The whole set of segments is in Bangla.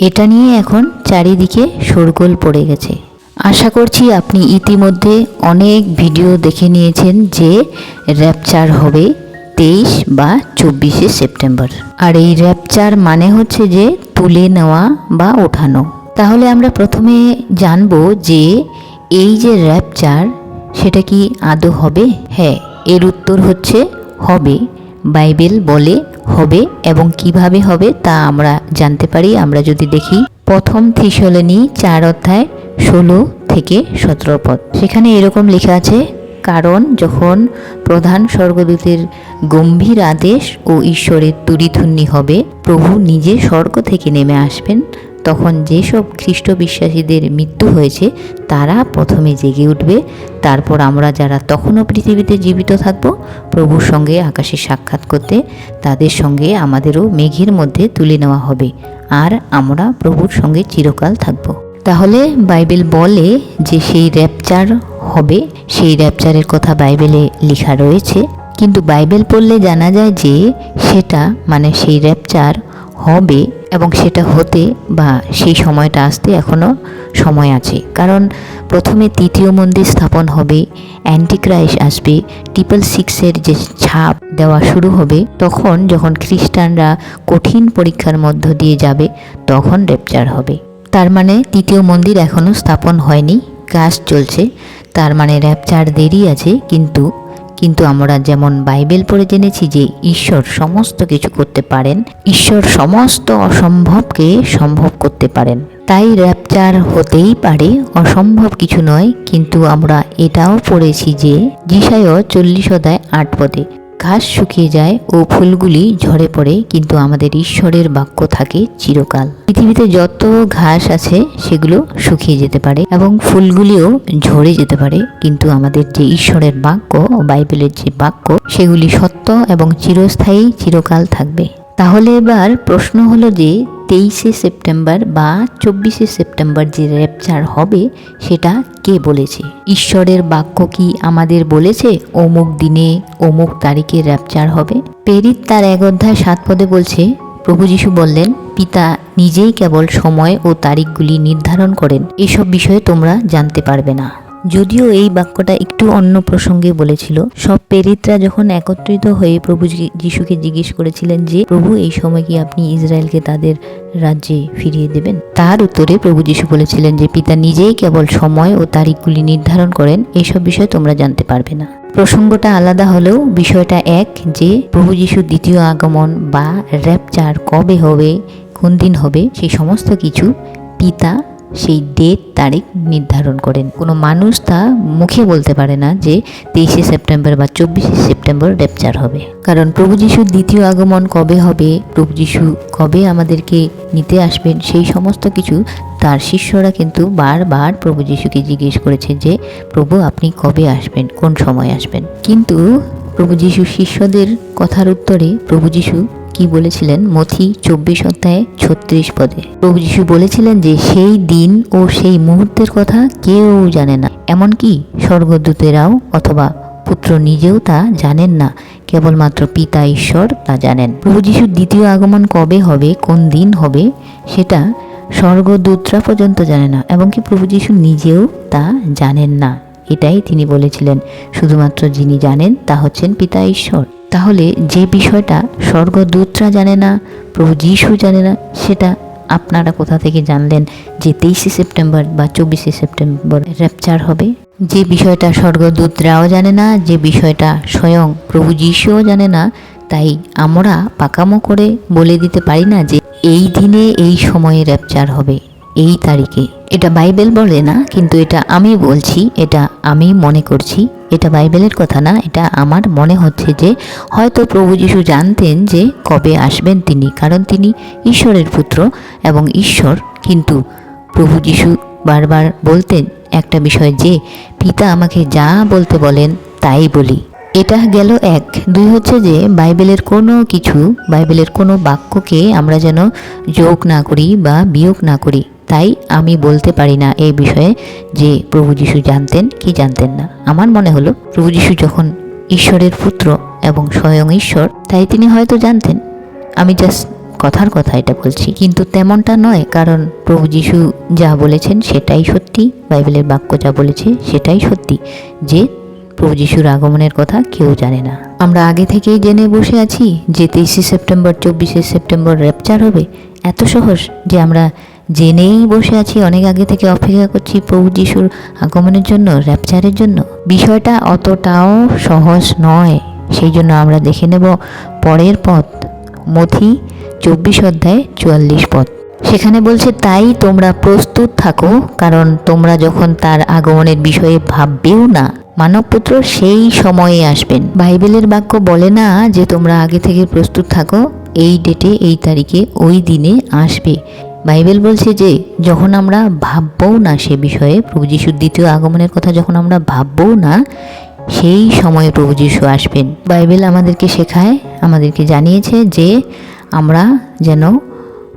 এটা নিয়ে এখন চারিদিকে শোরগোল পড়ে গেছে। আশা করছি আপনি ইতিমধ্যে অনেক ভিডিও দেখে নিয়েছেন যে র্যাপচার হবে তেইশ বা চব্বিশে সেপ্টেম্বর। আর এই র্যাপচার মানে হচ্ছে যে তুলে নেওয়া বা ওঠানো। তাহলে আমরা প্রথমে জানব যে এই যে র্যাপচার সেটা কি আদৌ হবে? হ্যাঁ এর উত্তর হচ্ছে হবে। বাইবেল বলে হবে এবং কীভাবে হবে তা আমরা জানতে পারি। আমরা যদি দেখি, প্রথম থিসলনি চার অধ্যায় ষোলো থেকে সতেরো পদ। সেখানে এরকম লেখা আছে, কারণ যখন প্রধান স্বর্গদূতের গম্ভীর আদেশ ও ঈশ্বরের তুরিধুন্নি হবে, প্রভু নিজে স্বর্গ থেকে নেমে আসবেন। তখন যেসব খ্রিস্ট বিশ্বাসীদের মৃত্যু হয়েছে, তারা প্রথমে জেগে উঠবে। তারপর আমরা যারা তখনও পৃথিবীতে জীবিত থাকব, প্রভুর সঙ্গে আকাশে সাক্ষাৎ করতে তাদের সঙ্গে আমাদেরও মেঘের মধ্যে তুলে নেওয়া হবে আর আমরা প্রভুর সঙ্গে চিরকাল থাকব। তাহলে বাইবেল বলে যে সেই র্যাপচার হবে, সেই র্যাপচারের কথা বাইবেলে লেখা রয়েছে। কিন্তু বাইবেল পড়লে জানা যায় যে সেটা মানে সেই র্যাপচার হবে এবং সেটা হতে বা সেই সময়টা আসতে এখনও সময় আছে। কারণ প্রথমে তৃতীয় মন্দির স্থাপন হবে অ্যান্টিক্রাইস আসবে, ট্রিপল সিক্সের যে ছাপ দেওয়া শুরু হবে, তখন যখন খ্রিস্টানরা কঠিন পরীক্ষার মধ্য দিয়ে যাবে, তখন রেপচার হবে। তার মানে তৃতীয় মন্দির এখনও স্থাপন হয়নি, কাজ চলছে। তার মানে র্যাপচার দেরি আছে, কিন্তু কিন্তু আমরা যেমন বাইবেল পড়ে জেনেছি যে ঈশ্বর সমস্ত কিছু করতে পারেন, ঈশ্বর সমস্ত অসম্ভবকে সম্ভব করতে পারেন। তাই র্যাপচার হতেই পারে, অসম্ভব কিছু নয়, কিন্তু আমরা এটাও পড়েছি যে জিসায় চল্লিশ অধ্যায় আট পদে ঘাস শুকিয়ে যায় ও ফুলগুলি ঝরে পড়ে, কিন্তু আমাদের ঈশ্বরের বাক্য থাকে চিরকাল। পৃথিবীতে যত ঘাস আছে, সেগুলো শুকিয়ে যেতে পারে এবং ফুলগুলিও ঝরে যেতে পারে, কিন্তু আমাদের যে ঈশ্বরের বাক্য ও বাইবেলের যে বাক্য, সেগুলি সত্য এবং চিরস্থায়ী, চিরকাল থাকবে। তাহলে এবার প্রশ্ন হলো যে তেইশে সেপ্টেম্বর বা চব্বিশে সেপ্টেম্বর যে র্যাপচার হবে, সেটা কে বলেছে? ঈশ্বরের বাক্য কি আমাদের বলেছে? অমুক দিনে অমুক তারিখে র্যাপচার হবে। পেরিত তার এক অধ্যায় সাত পদে বলছে, প্রভু যিশু বললেন, পিতা নিজেই কেবল সময় ও তারিখগুলি নির্ধারণ করেন। এসব বিষয়ে তোমরা জানতে পারবে না। যদিও এই বাক্যটা একটু অন্য প্রসঙ্গে বলেছিল, সব প্রেরিতরা যখন একত্রিত হয়ে প্রভু যিশুকে জিজ্ঞেস করেছিলেন যে, প্রভু, এই সময় কি আপনি ইসরায়েলকে তাদের রাজ্যে ফিরিয়ে দেবেন? তার উত্তরে প্রভু যিশু বলেছিলেন যে, পিতা নিজেই কেবল সময় ও তারিখগুলি নির্ধারণ করেন এইসব বিষয়ে তোমরা জানতে পারবে না। প্রসঙ্গটা আলাদা হলেও বিষয়টা এক যে, প্রভু যিশুর দ্বিতীয় আগমন বা র্যাপচার কবে হবে, কোন দিন হবে সেই সমস্ত কিছু পিতা সেই ডেট তারিখ নির্ধারণ করেন। কোনো মানুষ তা মুখে বলতে পারে না যে তেইশে সেপ্টেম্বর বা চব্বিশে সেপ্টেম্বর র্যাপচার হবে। কারণ প্রভু যিশুর দ্বিতীয় আগমন কবে হবে, প্রভু যিশু কবে আমাদেরকে নিতে আসবেন, সেই সমস্ত কিছু তার শিষ্যরা কিন্তু বারবার প্রভু যিশুকে জিজ্ঞেস করেছে যে, প্রভু, আপনি কবে আসবেন? কোন সময় আসবেন? কিন্তু প্রভু যিশু শিষ্যদের কথার উত্তরে প্রভু যিশু কি বলেছিলেন? মথি চব্বিশ অধ্যায়ে ছত্রিশ পদে। প্রভু যিশু বলেছিলেন যে, সেই দিন ও সেই মুহূর্তের কথা কেউ জানে না। এমনকি স্বর্গদূতেরাও অথবা পুত্র নিজেও তা জানেন না। কেবলমাত্র পিতা ঈশ্বর তা জানেন। প্রভু যিশুর দ্বিতীয় আগমন কবে হবে? কোন দিন হবে? সেটা স্বর্গদূতরা পর্যন্ত জানে না, এমনকি প্রভু যিশু নিজেও তা জানেন না। এটাই তিনি বলেছিলেন। শুধুমাত্র যিনি জানেন, তা হচ্ছেন পিতা ঈশ্বর। তাহলে যে বিষয়টা স্বর্গদূতরা জানে না, প্রভু যিশু জানে না, সেটা আপনারা কোথা থেকে জানলেন যে তেইশে সেপ্টেম্বর বা চব্বিশে সেপ্টেম্বর র্যাপচার হবে? যে বিষয়টা স্বর্গদূতরাও জানে না, যে বিষয়টা স্বয়ং প্রভু যিশুও জানে না, তাই আমরা পাকামো করে বলে দিতে পারি না যে এই দিনে এই সময়ে র্যাপচার হবে, এই তারিখে। এটা বাইবেল বলে না, কিন্তু এটা আমি বলছি, এটা আমি মনে করছি, এটা বাইবেলের কথা না, এটা আমার মনে হচ্ছে যে হয়তো প্রভু যিশু জানতেন যে কবে আসবেন তিনি, কারণ তিনি ঈশ্বরের পুত্র এবং ঈশ্বর কিন্তু প্রভু যিশু বারবার বলতেন একটা বিষয় যে, পিতা আমাকে যা বলতে বলেন, তাই বলি। এটা গেল এক। দুই হচ্ছে যে, বাইবেলের কোনো কিছু, বাইবেলের কোনো বাক্যকে আমরা যেন যোগ না করি বা বিয়োগ না করি। তাই আমি বলতে পারি না এই বিষয়ে যে প্রভু যিশু জানতেন কি জানতেন না। আমার মনে হলো, প্রভু যিশু যখন ঈশ্বরের পুত্র এবং স্বয়ং ঈশ্বর, তাই তিনি হয়তো জানতেন। আমি জাস্ট কথার কথা এটা বলছি, কিন্তু তেমনটা নয়, কারণ প্রভু যিশু যা বলেছেন সেটাই সত্যি, বাইবেলের বাক্য যা বলেছে সেটাই সত্যি, যে প্রভু যিশুর আগমনের কথা কেউ জানে না। আমরা আগে থেকেই জেনে বসে আছি যে তেইশে সেপ্টেম্বর, চব্বিশে সেপ্টেম্বর র্যাপচার হবে, এত সহজ যে আমরা জেনেই বসে আছি, অনেক আগে থেকে অপেক্ষা করছি প্রভু যিশুর আগমনের জন্য র্যাপচারের জন্য। বিষয়টা অতটাও সহজ নয়। সেই জন্য আমরা দেখে নেব পরের পথ মথি চব্বিশ অধ্যায় চুয়াল্লিশ পথ সেখানে বলছে, তাই তোমরা প্রস্তুত থাকো, কারণ তোমরা যখন তার আগমনের বিষয়ে ভাববেও না, মানবপুত্র সেই সময়ে আসবেন। বাইবেলের বাক্য বলে না যে তোমরা আগে থেকে প্রস্তুত থাকো, এই ডেটে, এই তারিখে, ওই দিনে আসবে। বাইবেল বলছে যে, যখন আমরা ভাববও না সে বিষয়ে, প্রভু যিশুর দ্বিতীয় আগমনের কথা যখন আমরা ভাববও না, সেই সময়ে প্রভু যিশু আসবেন। বাইবেল আমাদেরকে শেখায়, আমাদেরকে জানিয়েছে যে, আমরা যেন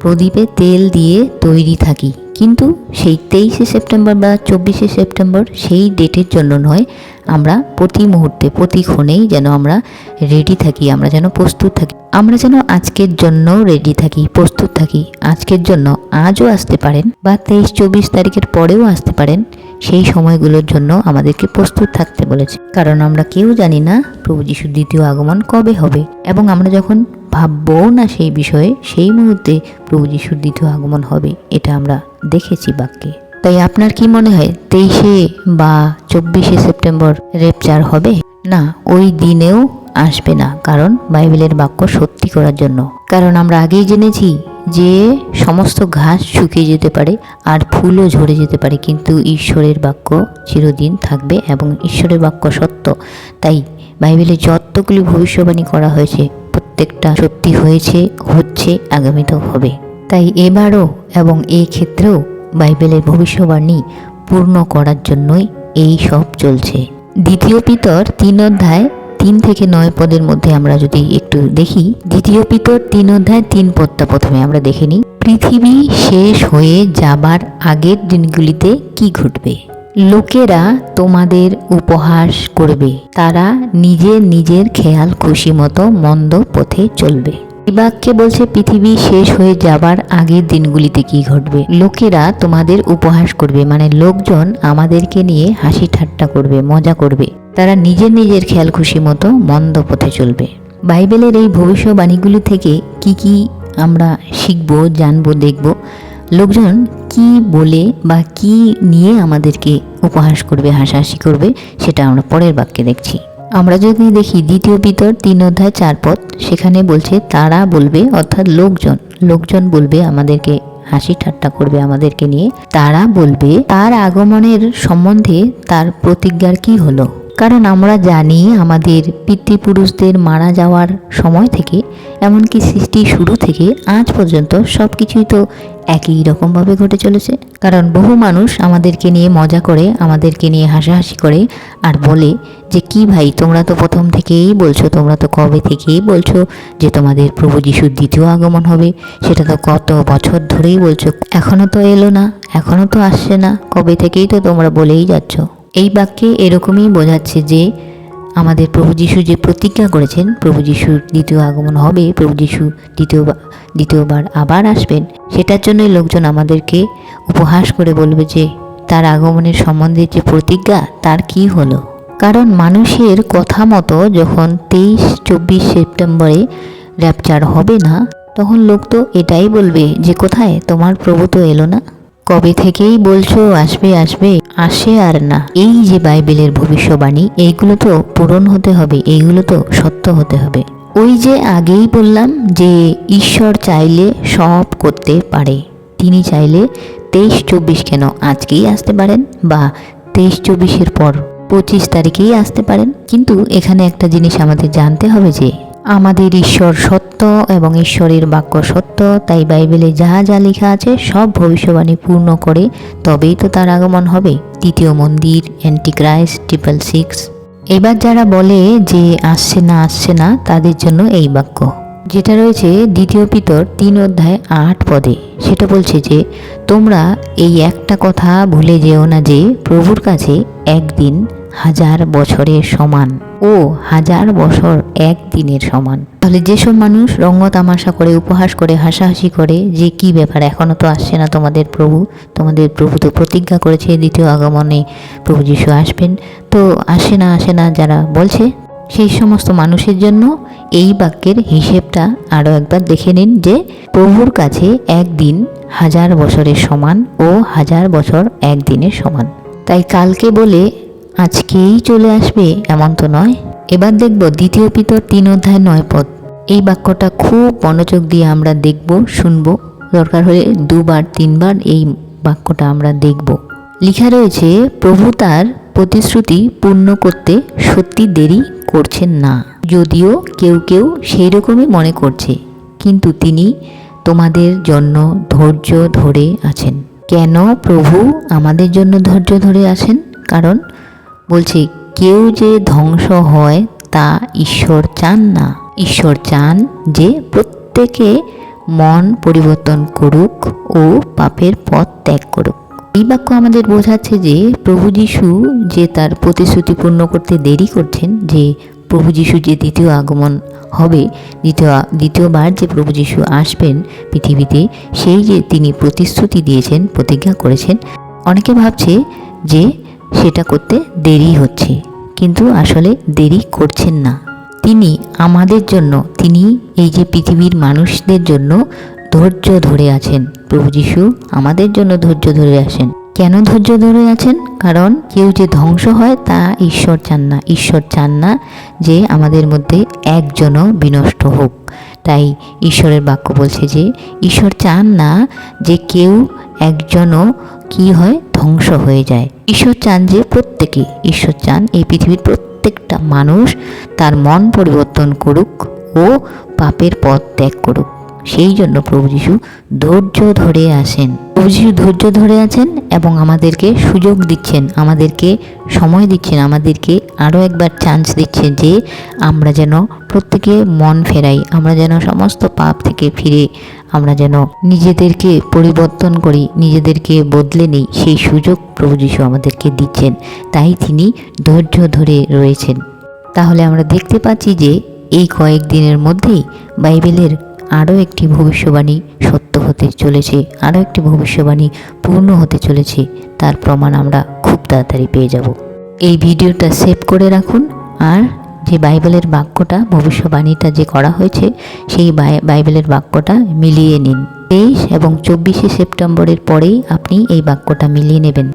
প্রদীপে তেল দিয়ে তৈরি থাকি। কিন্তু সেই তেইশে সেপ্টেম্বর বা চব্বিশে সেপ্টেম্বর সেই ডেটের জন্য নয়, আমরা প্রতি মুহূর্তে, প্রতি ক্ষণেই যেন আমরা রেডি থাকি, আমরা যেন প্রস্তুত থাকি। আমরা যেন আজকের জন্য রেডি থাকি, প্রস্তুত থাকি। আজকের জন্য আজও আসতে পারেন বা তেইশ, চব্বিশ তারিখের পরেও আসতে পারেন। সেই সময়গুলোর জন্য আমাদেরকে প্রস্তুত থাকতে বলেছে। কারণ আমরা কেউ জানি না প্রভু যিশুর দ্বিতীয় আগমন কবে হবে। এবং আমরা যখন ভাববও না সেই বিষয়ে, সেই মুহূর্তে প্রভু যিশুর দ্বিতীয় আগমন হবে, এটা আমরা দেখেছি বাক্যে। তাই আপনার কি মনে হয়, তেইশে বা চব্বিশে সেপ্টেম্বর রেপচার হবে? না, ওই দিনেও আসবে না, কারণ বাইবেলের বাক্য সত্যি করার জন্য। কারণ আমরা আগেই জেনেছি যে সমস্ত ঘাস শুকিয়ে যেতে পারে আর ফুলও ঝরে যেতে পারে, কিন্তু ঈশ্বরের বাক্য চিরদিন থাকবে এবং ঈশ্বরের বাক্য সত্য। তাই বাইবেলে যতগুলি ভবিষ্যবাণী করা হয়েছে প্রত্যেকটা সত্যি হয়েছে, হচ্ছে আগামীতেও হবে। তাই এবারও এবং এই ক্ষেত্রেও বাইবেলের ভবিষ্যবাণী পূর্ণ করার জন্যই এই সব চলছে। দ্বিতীয় পিতর তিন অধ্যায় তিন থেকে নয় পদের মধ্যে আমরা যদি একটু দেখি, দ্বিতীয় পিতর তিন অধ্যায় তিন পদটা প্রথমে আমরা দেখে নিই। পৃথিবী শেষ হয়ে যাবার আগের দিনগুলিতে কি ঘটবে? লোকেরা তোমাদের উপহাস করবে। তারা নিজের নিজের খেয়াল খুশি মতো মন্দ পথে চলবে। বাক্যে বলছে, পৃথিবী শেষ হয়ে যাবার আগের দিনগুলিতে কি ঘটবে? লোকেরা তোমাদের উপহাস করবে মানে লোকজন আমাদেরকে নিয়ে হাসি ঠাট্টা করবে, মজা করবে। তারা নিজের নিজের খেয়াল খুশি মতো মন্দ পথে চলবে। বাইবেলের এই ভবিষ্যবাণীগুলি থেকে কি কি আমরা শিখব, জানব, দেখব? লোকজন কি বলে বা কি নিয়ে আমাদেরকে উপহাস করবে, হাসাহাসি করবে, সেটা আমরা পরের বাক্যে দেখছি। আমরা যদি দেখি দ্বিতীয় পিতর তিন অধ্যায় চার পথ, সেখানে বলছে, তারা বলবে, অর্থাৎ লোকজন লোকজন বলবে আমাদেরকে, হাসি ঠাট্টা করবে আমাদেরকে নিয়ে, তারা বলবে, তার আগমনের সম্বন্ধে তার প্রতিজ্ঞার কি হলো? কারণ আমরা জানি আমাদের পিতৃপুরুষদের মারা যাওয়ার সময় থেকে, এমনকি সৃষ্টি শুরু থেকে আজ পর্যন্ত সব কিছুই তো একই রকমভাবে ঘটে চলেছে। কারণ বহু মানুষ আমাদেরকে নিয়ে মজা করে, আমাদেরকে নিয়ে হাসাহাসি করে আর বলে যে, কি ভাই, তোমরা তো প্রথম থেকেই বলছো, তোমরা তো কবে থেকেই বলছো যে তোমাদের প্রভু যিশুর দ্বিতীয় আগমন হবে? সেটা তো কত বছর ধরেই বলছো। এখনও তো এলো না এখনও তো আসছে না, কবে থেকেই তো তোমরা বলেই যাচ্ছ? এই বাক্যে এরকমই বোঝাচ্ছে যে আমাদের প্রভু যিশু যে প্রতিজ্ঞা করেছেন, প্রভু যিশুর দ্বিতীয় আগমন হবে, প্রভু যিশু দ্বিতীয়বার দ্বিতীয়বার আবার আসবেন, সেটার জন্যই লোকজন আমাদেরকে উপহাস করে বলবে যে, তার আগমনের সম্বন্ধে যে প্রতিজ্ঞা, তার কি হলো? কারণ মানুষের কথা মতো যখন তেইশ, চব্বিশ সেপ্টেম্বরে র্যাপচার হবে না, তখন লোক তো এটাই বলবে যে, কোথায়? তোমার প্রভু তো এলো না। কবে থেকেই বলছো, আসবে আসবে? আসে আর না। এই যে বাইবেলের ভবিষ্যবাণী, এইগুলো তো পূরণ হতে হবে, এইগুলো তো সত্য হতে হবে। ওই যে আগেই বললাম যে ঈশ্বর চাইলে সব করতে পারে। তিনি চাইলে তেইশ চব্বিশ কেন আজকেই আসতে পারেন বা তেইশ চব্বিশের পর পঁচিশ তারিখেই আসতে পারেন। কিন্তু এখানে একটা জিনিস আমাদের জানতে হবে যে আমাদের ঈশ্বর সত্য এবং ঈশ্বরের বাক্য সত্য, তাই বাইবেলে যা যা লেখা আছে সব ভবিষ্যবাণী পূর্ণ করে তবেই তো তার আগমন হবে। তৃতীয় মন্দির, অ্যান্টিক্রাইস্ট, ট্রিপল সিক্স। এবার যারা বলে যে আসছে না আসছে না, তাদের জন্য এই বাক্য, যেটা রয়েছে দ্বিতীয় পিতর তিন অধ্যায় আট পদে। সেটা বলছে যে, তোমরা এই একটা কথা ভুলে যেও না যে, প্রভুর কাছে একদিন হাজার বছরের সমান ও হাজার বছর এক দিনের সমান। তাহলে যেসব মানুষ রঙ্গ তামাশা করে, উপহাস করে, হাসাহাসি করে, যে কি ব্যাপার? এখনও তো আসছে না তোমাদের প্রভু। তোমাদের প্রভু তো প্রতিজ্ঞা করেছে দ্বিতীয় আগমনে প্রভু যিশু আসবেন। তো আসে না আসে না যারা বলছে, সেই সমস্ত মানুষের জন্য এই বাক্যের হিসেবটা আরও একবার দেখে নিন যে প্রভুর কাছে একদিন হাজার বছরের সমান ও হাজার বছর একদিনের সমান। তাই কালকে বলে আজকেই চলে আসবে, এমন তো নয়। এবার দেখব দ্বিতীয় পিতর তিন অধ্যায় নয় পদ। এই বাক্যটা খুব মনোযোগ দিয়ে আমরা দেখব, শুনব। দরকার হলে দুবার, তিনবার এই বাক্যটা আমরা দেখব। লেখা রয়েছে, প্রভু তার প্রতিশ্রুতি পূর্ণ করতে সত্যি দেরি করছেন না। যদিও কেউ কেউ সেই রকমই মনে করছে, কিন্তু তিনি তোমাদের জন্য ধৈর্য ধরে আছেন। কেন প্রভু আমাদের জন্য ধৈর্য ধরে আছেন? কারণ বলছে, কেউ যে ধ্বংস হয় তা ঈশ্বর চান না। ঈশ্বর চান যে প্রত্যেকে মন পরিবর্তন করুক ও পাপের পথ ত্যাগ করুক। এই বাক্য আমাদের বোঝাচ্ছে যে প্রভু যিশু যে তার প্রতিশ্রুতি পূর্ণ করতে দেরি করছেন, যে প্রভু যিশু যে দ্বিতীয় আগমন হবে, দ্বিতীয় দ্বিতীয়বার যে প্রভু যিশু আসবেন পৃথিবীতে, সেই যে তিনি প্রতিশ্রুতি দিয়েছেন, প্রতিজ্ঞা করেছেন, অনেকে ভাবছে যে সেটা করতে দেরি হচ্ছে। কিন্তু আসলে দেরি করছেন না। তিনি আমাদের জন্য, তিনি এই যে পৃথিবীর মানুষদের জন্য ধৈর্য ধরে আছেন। প্রভু যিশু আমাদের জন্য ধৈর্য ধরে আছেন কেন ধৈর্য ধরে আছেন? কারণ কেউ যে ধ্বংস হয়, তা ঈশ্বর চান না। ঈশ্বর চান না যে আমাদের মধ্যে একজনও বিনষ্ট হোক। তাই ঈশ্বরের বাক্য বলছে যে, ঈশ্বর চান না যে কেউ একজনও কি হয়? ধ্বংস হয়ে যায়। ঈশ্বর চান যে প্রত্যেকে ঈশ্বর চান এই পৃথিবীর প্রত্যেকটা মানুষ তার মন পরিবর্তন করুক ও পাপের পথ ত্যাগ করুক। সেই জন্য প্রভু যিশু ধৈর্য ধরে আসেন। প্রভু যিশু ধৈর্য ধরে আছেন এবং আমাদেরকে সুযোগ দিচ্ছেন, আমাদেরকে সময় দিচ্ছেন, আমাদেরকে আরও একবার চান্স দিচ্ছেন যে আমরা যেন প্রত্যেকে মন ফেরাই, আমরা যেন সমস্ত পাপ থেকে ফিরে, আমরা যেন নিজেদেরকে পরিবর্তন করি, নিজেদেরকে বদলে নিই। সেই সুযোগ প্রভু যিশু আমাদেরকে দিচ্ছেন, তাই তিনি ধৈর্য ধরে রয়েছেন। তাহলে আমরা দেখতে পাচ্ছি যে এই কয়েক দিনের মধ্যেই বাইবেলের আরও একটি ভবিষ্যবাণী সত্য হতে চলেছে, আরও একটি ভবিষ্যবাণী পূর্ণ হতে চলেছে, তার প্রমাণ আমরা খুব তাড়াতাড়ি পেয়ে যাব। এই ভিডিওটা সেভ করে রাখুন আর যে বাইবেলের বাক্যটা, ভবিষ্যবাণীটা যে করা হয়েছে, সেই বাইবেলের বাক্যটা মিলিয়ে নিন। তেইশ এবং চব্বিশে সেপ্টেম্বরের পরেই আপনি এই বাক্যটা মিলিয়ে নেবেন।